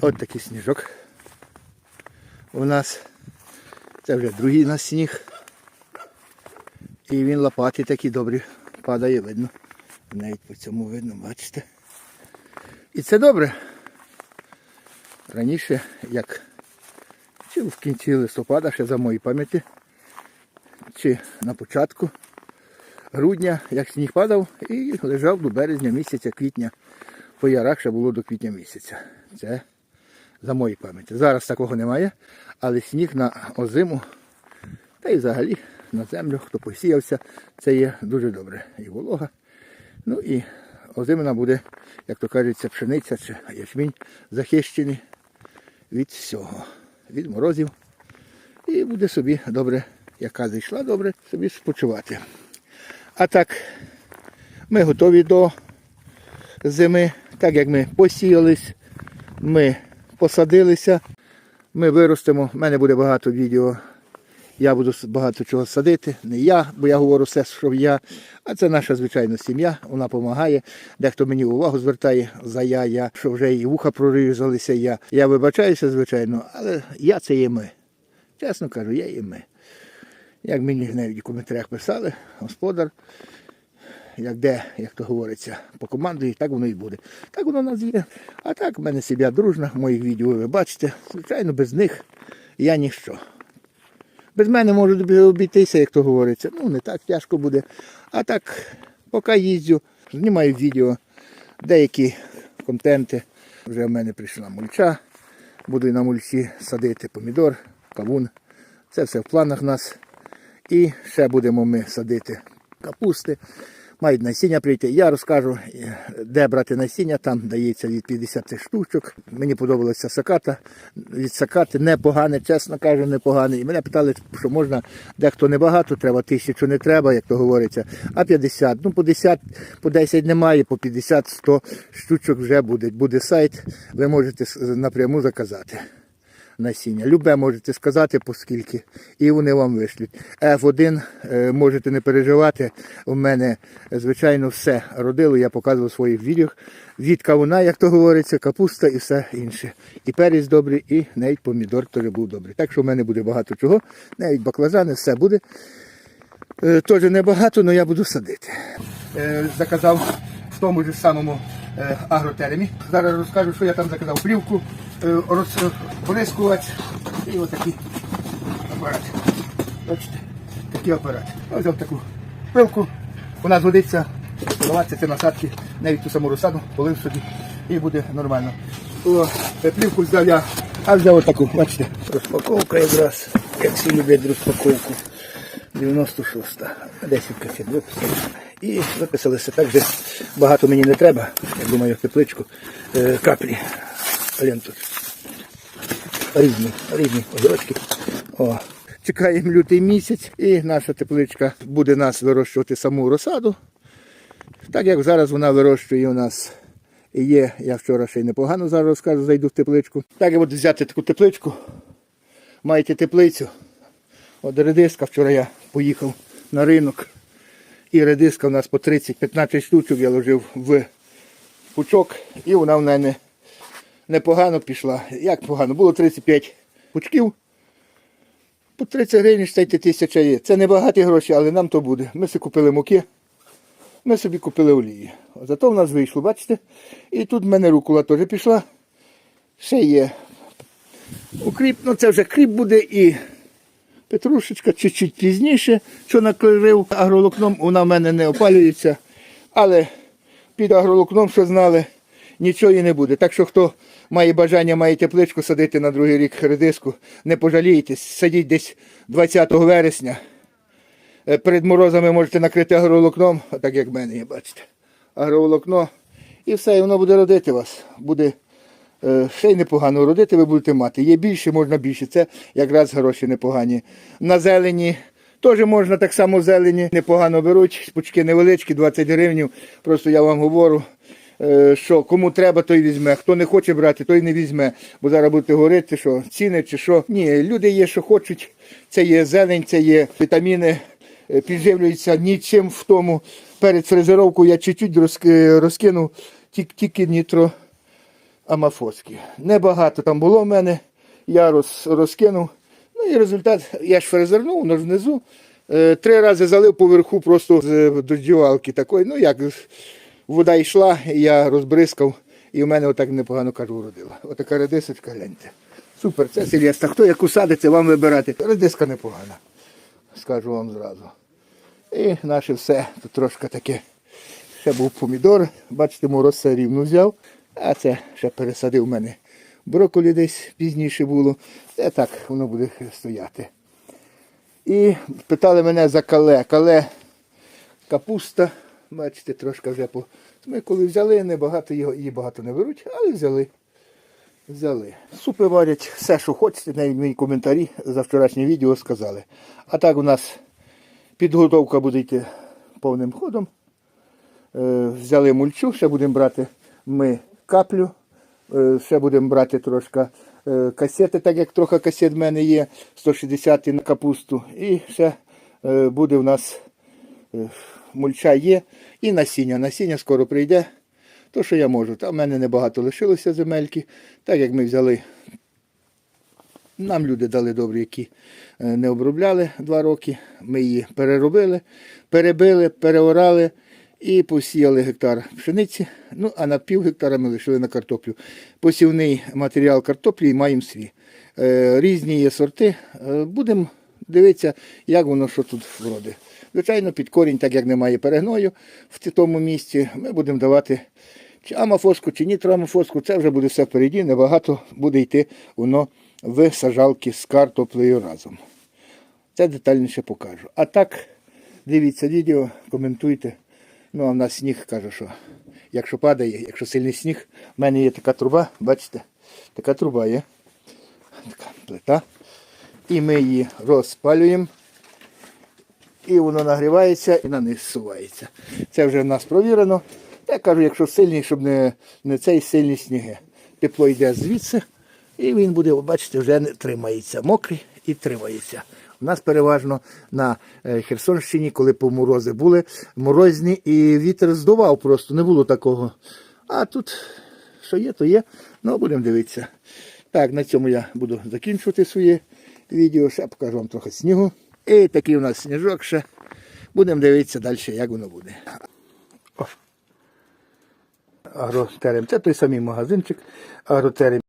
От такий сніжок. У нас це вже другий у нас сніг. І він лопати такі добрі падає, видно. Навіть по цьому видно, бачите. І це добре. Раніше, як чи в кінці листопада, ще за моєї пам'яті, чи на початку грудня, як сніг падав, і лежав до березня місяця, квітня. По ярах ще було до квітня місяця. Це за моєї пам'яті. Зараз такого немає, але сніг на озиму, та й взагалі на землю, хто посіявся, це є дуже добре. І волога. Ну і озимина буде, як то кажеться, пшениця чи ячмінь захищений від всього, від морозів. І буде собі добре, яка зайшла добре, собі спочивати. А так, ми готові до зими, так як ми посіялись, ми посадилися, ми виростемо. У мене буде багато відео. Я буду багато чого садити. Не я, бо я говорю все, що я. А це наша звичайна сім'я, вона допомагає. Дехто мені увагу звертає за я, я, що вже і вуха прорізалися я. Я вибачаюся, звичайно, але я це є ми. Чесно кажу, я є ми. Як мені навіть у коментарях писали, господар, як де, як то говориться, по команді, так воно і буде. Так воно у нас є. А так в мене сім'я дружна, моїх відео ви бачите. Звичайно, без них я ніщо. Без мене можуть обійтися, як то говориться. Ну, не так тяжко буде. А так, поки їздю, знімаю відео, деякі контенти. Вже в мене прийшла мульча. Буду на мульчі садити помідор, кавун. Це все в планах нас. І ще будемо ми садити капусти. Мають насіння прийти. Я розкажу, е, де брати насіння. Там дається від 50 штучок. Мені подобалася саката. Від сакати непогане, чесно кажу, непогане. І мене питали, що можна дехто небагато, треба тисячу не треба, як то говориться, а 50. Ну, по 10, по 10 немає, по 50-100 штучок вже буде. Буде сайт, ви можете напряму заказати насіння. Любе можете сказати, по скільки, і вони вам вишлють. F1 е, можете не переживати. У мене, звичайно, все родило, я показував в своїх відео. Від кавуна, як то говориться, капуста і все інше. І перець добрий, і навіть помідор теж був добрий. Так що в мене буде багато чого, навіть баклажани, все буде. Е, Теж небагато, але я буду садити. Е, Заказав в тому ж самому е, агротеремі. Зараз розкажу, що я там заказав. Плівку, е, розприскувач і отакий апарат. Бачите, такий апарат. Я взяв таку пилку, вона згодиться, поливатися ці насадки, навіть ту саму розсаду, полив собі і буде нормально. О, е, плівку взяв я, а взяв отаку, бачите, розпаковка якраз, як всі люблять розпаковку. 96-та. 10 кафет виписали. І виписалися так же багато мені не треба. Я думаю, тепличку е, каплі. Блін тут. Різні, різні огірочки. О. Чекаємо лютий місяць і наша тепличка буде нас вирощувати саму розсаду. Так як зараз вона вирощує у нас і є, я вчора ще й непогано зараз розкажу, зайду в тепличку. Так я буду взяти таку тепличку. Маєте теплицю. От редиска, вчора я поїхав на ринок. І редиска у нас по 30-15 штучок я ложив в пучок. І вона в мене непогано пішла. Як погано? Було 35 пучків. По 30 гривень штайте тисяча є. Це не багаті гроші, але нам то буде. Ми собі купили муки, ми собі купили олії. Зато в нас вийшло, бачите? І тут в мене рукола теж пішла. Ще є укріп, ну це вже кріп буде і Петрушечка чуть-чуть пізніше, що накрив агролокном, вона в мене не опалюється. Але під агролокном, що знали, нічого і не буде. Так що хто має бажання, має тепличку садити на другий рік редиску, не пожалійтесь, садіть десь 20 вересня. Е, Перед морозами можете накрити агролокном, так як в мене є, бачите. Агроволокно. І все, і воно буде родити вас. Буде ще й непогано родити, ви будете мати. Є більше, можна більше. Це якраз гроші непогані. На зелені теж можна так само зелені. Непогано беруть, пучки невеличкі, 20 гривень. Просто я вам говорю, е, що кому треба, той візьме. Хто не хоче брати, той не візьме. Бо зараз будете говорити, що ціни чи що. Ні, люди є, що хочуть. Це є зелень, це є вітаміни е, підживлюються нічим в тому. Перед фрезеровкою я чуть-чуть розкинув тільки нітро амафоски. Небагато там було в мене, я роз, розкинув. Ну і результат, я ж фрезернув, ж внизу. Е, Три рази залив поверху просто з дождівалки такої. Ну як вода йшла, я розбризкав, і в мене отак непогано кажу родила. Отака редисочка, гляньте. Супер, це сільєста. Хто яку садиться, вам вибирати. Редиска непогана, скажу вам зразу. І наше все. Тут трошки таке. Ще був помідор, бачите, мороз все рівно взяв. А це ще пересадив мене брокколі десь пізніше було. Це так, воно буде стояти. І питали мене за кале. Кале капуста. Бачите, трошки вже по. Ми коли взяли, небагато його, її багато не беруть, але взяли. Взяли. Супи варять все, що хочете, навіть мої коментарі за вчорашнє відео сказали. А так у нас підготовка буде йти повним ходом. Е, взяли мульчу, ще будемо брати ми каплю, ще будемо брати трошки е, касети, так як трохи касет в мене є, 160 на капусту. І ще е, буде в нас е, мульча є і насіння. Насіння скоро прийде. То, що я можу. Та в мене небагато лишилося земельки, так як ми взяли. Нам люди дали добрі, які не обробляли два роки. Ми її переробили, перебили, переорали і посіяли гектар пшениці. Ну, а на пів гектара ми лишили на картоплю. Посівний матеріал картоплі маємо свій. Е, Різні є сорти. Е, Будемо дивитися, як воно що тут вроде. Звичайно, під корінь, так як немає перегною в тому місці, ми будемо давати чи амафоску, чи нітроамафоску. Це вже буде все впереді, небагато буде йти воно в сажалки з картоплею разом. Це детальніше покажу. А так, дивіться відео, коментуйте. Ну, а в нас сніг каже, що якщо падає, якщо сильний сніг, в мене є така труба, бачите, така труба є. Така плита. І ми її розпалюємо. І воно нагрівається і на низ сувається. Це вже в нас провірено. Я кажу, якщо сильний, щоб не, не цей сильні сніги. Тепло йде звідси, і він буде, бачите, вже не тримається. Мокрий і тримається. У нас переважно на е, Херсонщині, коли поморози були, морозні, і вітер здував просто, не було такого. А тут, що є, то є. Ну, будемо дивитися. Так, на цьому я буду закінчувати своє відео. Ще покажу вам трохи снігу. І такий у нас сніжок ще. Будемо дивитися далі, як воно буде. Агротерем. Це той самий магазинчик. Агротерем.